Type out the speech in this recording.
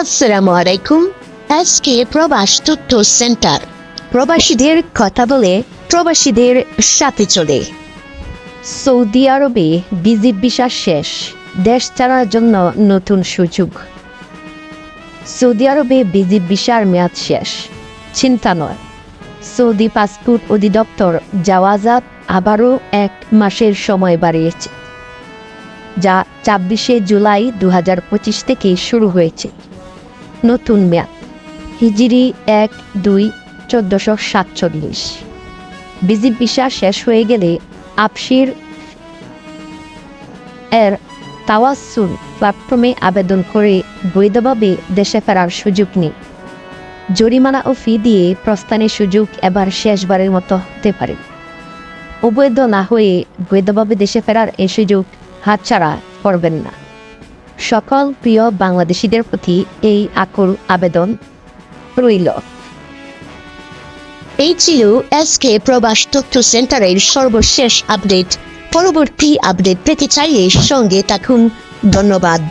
আসসালামু আলাইকুম। আজকে প্রবাস তথ্য সেন্টার। প্রবাসীদের কথা বলে প্রবাসীদের সাথে চলে। সৌদি আরবে বিজিট ভিসা শেষ। দেশ ছাড়ার জন্য নতুন সুযোগ। সৌদি আরবে বিজিট ভিসার মেয়াদ শেষ। চিন্তা নয়। সৌদি পাসপোর্ট অধিদপ্তর জাওয়াজাত আবারও এক মাসের সময় বাড়িয়েছে, যা ছাব্বিশে জুলাই দু হাজার পঁচিশ থেকে শুরু হয়েছে। নতুন মেয়াদ। হিজিরি এক, দুই, চোদ্দশো সাতচল্লিশ। বিজিট ভিসা শেষ হয়ে গেলে আপসির এর তাওয়াসুল প্ল্যাটফর্মে আবেদন করে বৈধভাবে দেশে ফেরার সুযোগ নেই। জরিমানা ও ফি দিয়ে প্রস্থানের সুযোগ এবার শেষবারের মতো হতে পারে। অবৈধ না হয়ে বৈধভাবে দেশে ফেরার এই সুযোগ হাতছাড়া করবেন না। সকল প্রিয় বাংলাদেশিদের প্রতি এই আকুল আবেদন রইল। এই ছিল এসকে প্রবাস তথ্য সেন্টারের সর্বশেষ আপডেট। পরবর্তী আপডেট পেতে চাইলে সঙ্গে থাকুন। ধন্যবাদ।